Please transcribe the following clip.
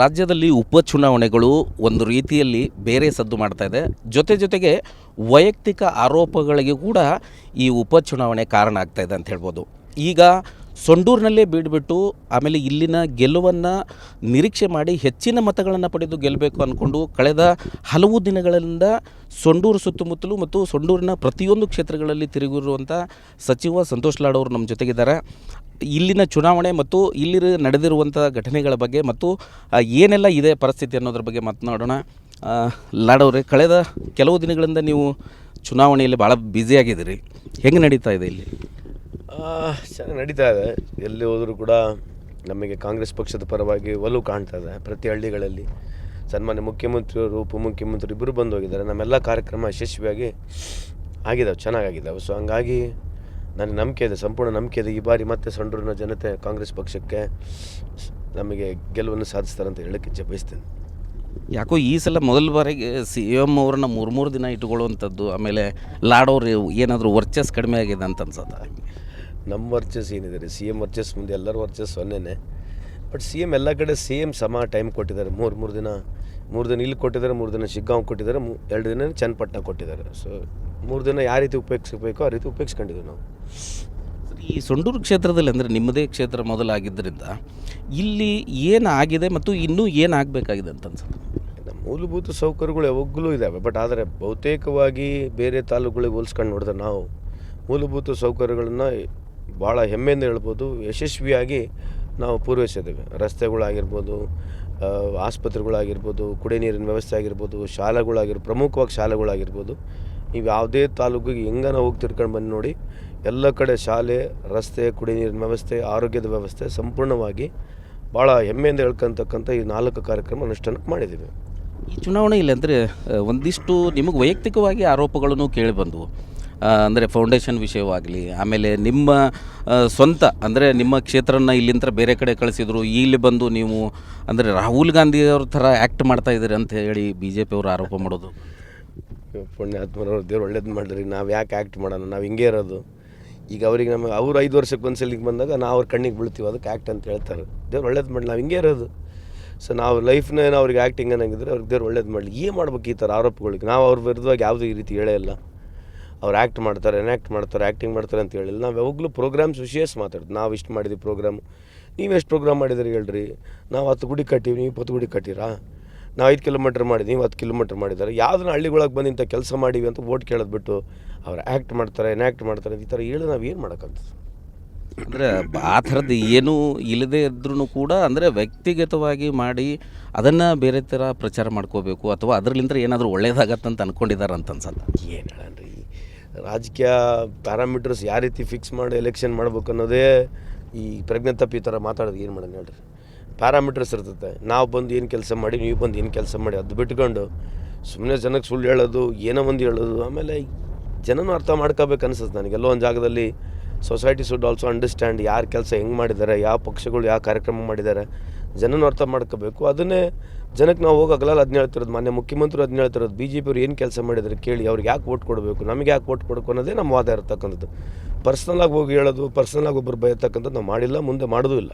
ರಾಜ್ಯದಲ್ಲಿ ಉಪಚುನಾವಣೆಗಳು ಒಂದು ರೀತಿಯಲ್ಲಿ ಬೇರೆ ಸದ್ದು ಮಾಡ್ತಾ ಇದೆ. ಜೊತೆ ಜೊತೆಗೆ ವೈಯಕ್ತಿಕ ಆರೋಪಗಳಿಗೆ ಕೂಡ ಈ ಉಪಚುನಾವಣೆ ಕಾರಣ ಆಗ್ತಾ ಇದೆ ಅಂತ ಹೇಳ್ಬೋದು. ಈಗ ಸೊಂಡೂರಿನಲ್ಲೇ ಬೀಡ್ಬಿಟ್ಟು ಆಮೇಲೆ ಇಲ್ಲಿನ ಗೆಲುವನ್ನು ನಿರೀಕ್ಷೆ ಮಾಡಿ ಹೆಚ್ಚಿನ ಮತಗಳನ್ನು ಪಡೆದು ಗೆಲ್ಲಬೇಕು ಅಂದ್ಕೊಂಡು ಕಳೆದ ಹಲವು ದಿನಗಳಿಂದ ಸೊಂಡೂರು ಸುತ್ತಮುತ್ತಲು ಮತ್ತು ಸೊಂಡೂರಿನ ಪ್ರತಿಯೊಂದು ಕ್ಷೇತ್ರಗಳಲ್ಲಿ ತಿರುಗಿರುವಂಥ ಸಚಿವ ಸಂತೋಷ್ ಲಾಡ್ ಅವರು ನಮ್ಮ ಜೊತೆಗಿದ್ದಾರೆ. ಇಲ್ಲಿನ ಚುನಾವಣೆ ಮತ್ತು ಇಲ್ಲಿ ನಡೆದಿರುವಂಥ ಘಟನೆಗಳ ಬಗ್ಗೆ ಮತ್ತು ಏನೆಲ್ಲ ಇದೆ ಪರಿಸ್ಥಿತಿ ಅನ್ನೋದ್ರ ಬಗ್ಗೆ ಮಾತನಾಡೋಣ. ಲಾಡವ್ರೆ ಕಳೆದ ಕೆಲವು ದಿನಗಳಿಂದ ನೀವು ಚುನಾವಣೆಯಲ್ಲಿ ಭಾಳ ಬ್ಯುಸಿಯಾಗಿದ್ದೀರಿ ಹೆಂಗೆ ನಡೀತಾ ಇದೆ ಇಲ್ಲಿ? ಚೆನ್ನಾಗಿ ನಡೀತಾ ಇದೆ. ಎಲ್ಲಿ ಹೋದರೂ ಕೂಡ ನಮಗೆ ಕಾಂಗ್ರೆಸ್ ಪಕ್ಷದ ಪರವಾಗಿ ಒಲವು ಕಾಣ್ತಾ ಇದೆ ಪ್ರತಿ ಹಳ್ಳಿಗಳಲ್ಲಿ. ಸನ್ಮಾನ್ಯ ಮುಖ್ಯಮಂತ್ರಿಯವರು ಉಪಮುಖ್ಯಮಂತ್ರಿ ಇಬ್ಬರು ಬಂದು ಹೋಗಿದ್ದಾರೆ. ನಮ್ಮೆಲ್ಲ ಕಾರ್ಯಕ್ರಮ ಯಶಸ್ವಿಯಾಗಿ ಆಗಿದ್ದಾವೆ ಚೆನ್ನಾಗಾಗಿದ್ದಾವೆ ಸೊ ಹಂಗಾಗಿ ನನಗೆ ನಂಬಿಕೆ ಇದೆ, ಸಂಪೂರ್ಣ ನಂಬಿಕೆ ಇದೆ. ಈ ಬಾರಿ ಮತ್ತೆ ಸಂಡೂರಿನ ಜನತೆ ಕಾಂಗ್ರೆಸ್ ಪಕ್ಷಕ್ಕೆ ನಮಗೆ ಗೆಲುವನ್ನು ಸಾಧಿಸ್ತಾರೆ ಅಂತ ಹೇಳಕ್ಕೆ ಇಚ್ಛೆ ಬಯಸ್ತೇನೆ. ಯಾಕೋ ಈ ಸಲ ಮೊದಲ ಬಾರಿಗೆ ಸಿ ಎಂ ಅವ್ರನ್ನ ಮೂರು ಮೂರು ದಿನ ಇಟ್ಕೊಳ್ಳುವಂಥದ್ದು ಆಮೇಲೆ ಲಾಡೋರು ಏನಾದರೂ ವರ್ಚಸ್ ಕಡಿಮೆ ಆಗಿದೆ ಅಂತ ಅನ್ಸತ್ತ ನಮ್ಮ ವರ್ಚಸ್ ಏನಿದೆ ರೀ ಸಿ ಎಂ ವರ್ಚಸ್ ಮುಂದೆ ಎಲ್ಲರ ವರ್ಚಸ್ ಸೊನ್ನೆನೇ ಬಟ್ ಸಿ ಎಂ ಎಲ್ಲ ಕಡೆ ಸೇಮ್ ಸಮ ಟೈಮ್ ಕೊಟ್ಟಿದ್ದಾರೆ. ಮೂರು ಮೂರು ದಿನ ಮೂರು ದಿನ ಇಲ್ಲಿ ಕೊಟ್ಟಿದ್ದಾರೆ ಮೂರು ದಿನ ಶಿಗ್ಗಾಂವ್ ಕೊಟ್ಟಿದ್ದಾರೆ ಮೂ ಎರಡು ದಿನ ಚನ್ನಪಟ್ಟಣ ಕೊಟ್ಟಿದ್ದಾರೆ. ಸೊ ಮೂರು ದಿನ ಯಾವ ರೀತಿ ಉಪಯೋಗಿಸಬೇಕೋ ಆ ರೀತಿ ಉಪಯೋಗಿಸ್ಕೊಂಡಿದ್ದೀವಿ ನಾವು. ಈ ಸೊಂಡೂರು ಕ್ಷೇತ್ರದಲ್ಲಿ ಅಂದರೆ ನಿಮ್ಮದೇ ಕ್ಷೇತ್ರ ಮೊದಲಾಗಿದ್ದರಿಂದ ಇಲ್ಲಿ ಏನಾಗಿದೆ ಮತ್ತು ಇನ್ನೂ ಏನಾಗಬೇಕಾಗಿದೆ ಅಂತ ಅನ್ಸುತ್ತೆ ಮೂಲಭೂತ ಸೌಕರ್ಯಗಳು ಯಾವಾಗಲೂ ಇದ್ದಾವೆ ಬಟ್ ಆದರೆ ಬಹುತೇಕವಾಗಿ ಬೇರೆ ತಾಲೂಕುಗಳಿಗೆ ಹೋಲಿಸ್ಕೊಂಡು ನೋಡಿದ್ರೆ ನಾವು ಮೂಲಭೂತ ಸೌಕರ್ಯಗಳನ್ನು ಭಾಳ ಹೆಮ್ಮೆಯಿಂದ ಹೇಳ್ಬೋದು, ಯಶಸ್ವಿಯಾಗಿ ನಾವು ಪೂರೈಸಿದ್ದೇವೆ. ರಸ್ತೆಗಳಾಗಿರ್ಬೋದು ಆಸ್ಪತ್ರೆಗಳಾಗಿರ್ಬೋದು ಕುಡಿಯ ನೀರಿನ ವ್ಯವಸ್ಥೆ ಆಗಿರ್ಬೋದು, ಶಾಲೆಗಳಾಗಿರ್ಬೋದು, ಪ್ರಮುಖವಾಗಿ ಶಾಲೆಗಳಾಗಿರ್ಬೋದು, ನೀವು ಯಾವುದೇ ತಾಲೂಕಿಗೆ ಹೆಂಗನ ಹೋಗಿ ತಿರ್ಕೊಂಡು ಬಂದು ನೋಡಿ, ಎಲ್ಲ ಕಡೆ ಶಾಲೆ, ರಸ್ತೆ ಕುಡಿಯ ನೀರಿನ ವ್ಯವಸ್ಥೆ, ಆರೋಗ್ಯದ ವ್ಯವಸ್ಥೆ ಸಂಪೂರ್ಣವಾಗಿ ಭಾಳ ಹೆಮ್ಮೆಯಿಂದ ಹೇಳ್ಕೊಂತಕ್ಕಂಥ ಈ ನಾಲ್ಕು ಕಾರ್ಯಕ್ರಮ ಅನುಷ್ಠಾನಕ್ಕೆ ಮಾಡಿದ್ದೀವಿ. ಈ ಚುನಾವಣೆಯಲ್ಲಿ ಅಂದರೆ ಒಂದಿಷ್ಟು ನಿಮಗೆ ವೈಯಕ್ತಿಕವಾಗಿ ಆರೋಪಗಳನ್ನು ಕೇಳಿ ಬಂದವು. ಅಂದರೆ ಫೌಂಡೇಶನ್ ವಿಷಯವಾಗಲಿ, ಆಮೇಲೆ ನಿಮ್ಮ ಸ್ವಂತ, ಅಂದರೆ ನಿಮ್ಮ ಕ್ಷೇತ್ರನ ಇಲ್ಲಿಂದ ಬೇರೆ ಕಡೆ ಕಳಿಸಿದ್ರು, ಇಲ್ಲಿ ಬಂದು ನೀವು, ಅಂದರೆ ರಾಹುಲ್ ಗಾಂಧಿ ಅವ್ರ ಥರ ಆ್ಯಕ್ಟ್ ಮಾಡ್ತಾ ಇದ್ದೀರಿ ಅಂತ ಹೇಳಿ ಬಿ ಜೆ ಪಿಯವರು ಆರೋಪ ಮಾಡೋದು. ಪುಣ್ಯಾತ್ಮರವ್ರು ದೇವ್ರು ಒಳ್ಳೇದು ಮಾಡಿರಿ, ನಾವು ಯಾಕೆ ಆ್ಯಕ್ಟ್ ಮಾಡೋಣ? ನಾವು ಹಿಂಗೆ ಇರೋದು. ಈಗ ಅವ್ರಿಗೆ ನಮಗೆ, ಅವ್ರು ಐದು ವರ್ಷಕ್ಕೆ ಒಂದು ಸಲಿಗೆ ಬಂದಾಗ ನಾವು ಅವ್ರ ಕಣ್ಣಿಗೆ ಬೀಳ್ತೀವಿ, ಅದಕ್ಕೆ ಆ್ಯಕ್ಟ್ ಅಂತ ಹೇಳ್ತಾರೆ. ದೇವ್ರು ಒಳ್ಳೇದು ಮಾಡಿ ನಾವು ಹಿಂಗೆ ಇರೋದು. ಸೊ ನಾವು ಲೈಫ್ನ ಅವ್ರಿಗೆ ಆ್ಯಕ್ಟಿಂಗ್ ಏನಾಗಿದ್ರೆ ಅವ್ರಿಗೆ ದೇವ್ರು ಒಳ್ಳೇದು ಮಾಡಲಿ. ಏನು ಮಾಡ್ಬೇಕು ಈ ಥರ ಆರೋಪಗಳಿಗೆ? ನಾವು ಅವ್ರ ವಿರುದ್ಧವಾಗಿ ಯಾವುದೇ ಈ ರೀತಿ ಹೇಳೇ ಇಲ್ಲ. ಅವ್ರು ಆ್ಯಕ್ಟ್ ಮಾಡ್ತಾರೆ ಎನ್ಯಾಕ್ಟ್ ಮಾಡ್ತಾರೆ ಆ್ಯಕ್ಟಿಂಗ್ ಮಾಡ್ತಾರೆ ಅಂತ ಹೇಳಿಲ್ಲ. ನಾವು ಯಾವಾಗಲೂ ಪ್ರೋಗ್ರಾಮ್ಸ್ ವಿಷಯಸ್ ಮಾತಾಡೋದು. ನಾವು ಇಷ್ಟು ಮಾಡಿದ್ವಿ ಪ್ರೋಗ್ರಾಮ್ ನೀವು ಎಷ್ಟು ಪ್ರೋಗ್ರಾಮ್ ಮಾಡಿದ್ರಿ ಹೇಳ್ರಿ? ನಾವು ಹತ್ತು ಗುಡಿ ಕಟ್ಟಿವಿ ನೀವು ಇಪ್ಪತ್ತು ಗುಡಿ ಕಟ್ಟಿರಾ? ನಾವು ಐದು ಕಿಲೋಮೀಟ್ರ್ ಮಾಡಿದ್ವಿ ನೀವು ಹತ್ತು ಕಿಲೋಮೀಟ್ರ್ ಮಾಡಿದ್ದಾರೆ ಯಾವುದನ್ನ ಹಳ್ಳಿಗೊಳಗೆ ಬಂದು ಇಂಥ ಕೆಲಸ ಮಾಡಿವಿ ಅಂತ ಓಟ್ ಕೇಳೋದು ಬಿಟ್ಟು ಅವ್ರು ಆ್ಯಕ್ಟ್ ಮಾಡ್ತಾರೆ ಎನ್ಯಾಕ್ಟ್ ಮಾಡ್ತಾರೆ ಈ ಥರ ಹೇಳಿ ನಾವು ಏನು ಮಾಡೋಕ್ಕಂತ ಅಂದರೆ ಆ ಥರದ್ದು ಏನೂ ಇಲ್ಲದೇ ಇದ್ರೂ ಕೂಡ ಅಂದರೆ ವ್ಯಕ್ತಿಗತವಾಗಿ ಮಾಡಿ ಅದನ್ನು ಬೇರೆ ಥರ ಪ್ರಚಾರ ಮಾಡ್ಕೋಬೇಕು ಅಥವಾ ಅದರಲ್ಲಿಂದ ಏನಾದರೂ ಒಳ್ಳೇದಾಗತ್ತಂತ ಅಂದ್ಕೊಂಡಿದ್ದಾರೆ ಅಂತ ಅನ್ಸಲ್ಲ ಏನು ಹೇಳಣ್ರಿ? ರಾಜಕೀಯ ಪ್ಯಾರಾಮೀಟರ್ಸ್ ಯಾವ ರೀತಿ ಫಿಕ್ಸ್ ಮಾಡಿ ಎಲೆಕ್ಷನ್ ಮಾಡ್ಬೇಕು ಅನ್ನೋದೇ ಈ ಪ್ರಜ್ಞೆ ತಪ್ಪಿ ಈ ಥರ ಮಾತಾಡೋದು ಏನು ಮಾಡೋಣ ಹೇಳ್ರಿ? ಪ್ಯಾರಾಮೀಟರ್ಸ್ ಇರ್ತದೆ ನಾವು ಬಂದು ಏನು ಕೆಲಸ ಮಾಡಿ, ನೀವು ಬಂದು ಏನು ಕೆಲಸ ಮಾಡಿ ಅದು ಬಿಟ್ಕೊಂಡು ಸುಮ್ಮನೆ ಜನಕ್ಕೆ ಸುಳ್ಳು ಹೇಳೋದು, ಏನೋ ಒಂದು ಹೇಳೋದು, ಆಮೇಲೆ ಜನನೂ ಅರ್ಥ ಮಾಡ್ಕೋಬೇಕು ಅನ್ಸುತ್ತೆ ನನಗೆ. ಎಲ್ಲೋ ಒಂದು ಜಾಗದಲ್ಲಿ ಸೊಸೈಟಿ ಸುಡ್ ಆಲ್ಸೋ ಅಂಡರ್ಸ್ಟ್ಯಾಂಡ್ ಯಾರು ಕೆಲಸ ಹೆಂಗೆ ಮಾಡಿದ್ದಾರೆ ಯಾವ ಪಕ್ಷಗಳು ಯಾವ ಕಾರ್ಯಕ್ರಮ ಮಾಡಿದ್ದಾರೆ ಜನನೂ ಅರ್ಥ ಮಾಡ್ಕೋಬೇಕು. ಅದನ್ನೇ ಜನಕ್ಕೆ ನಾವು ಹೋಗೋಗಲ್ಲ ಅದನ್ನ ಹೇಳ್ತಿರೋದು, ಮಾನ್ಯ ಮುಖ್ಯಮಂತ್ರಿ ಅದನ್ನ ಹೇಳ್ತಿರೋದು ಬಿ ಜೆ ಪಿಯವ್ರು ಏನು ಕೆಲಸ ಮಾಡಿದ್ರು ಕೇಳಿ, ಅವ್ರಿಗೆ ಯಾಕೆ ಓಟ್ ಕೊಡಬೇಕು, ನಮಗೆ ಯಾಕೆ ಓಟ್ ಕೊಡಬೇಕು ಅನ್ನೋದೇ ನಮ್ಮ ವಾದ ಇರತಕ್ಕಂಥದ್ದು. ಪರ್ಸ್ನಲಾಗಿ ಹೋಗಿ ಹೇಳೋದು ಪರ್ಸ್ನಲಾಗಿ ಒಬ್ಬರು ಬೈತಕ್ಕಂಥದ್ದು ನಾವು ಮಾಡಿಲ್ಲ, ಮುಂದೆ ಮಾಡೋದೂ ಇಲ್ಲ.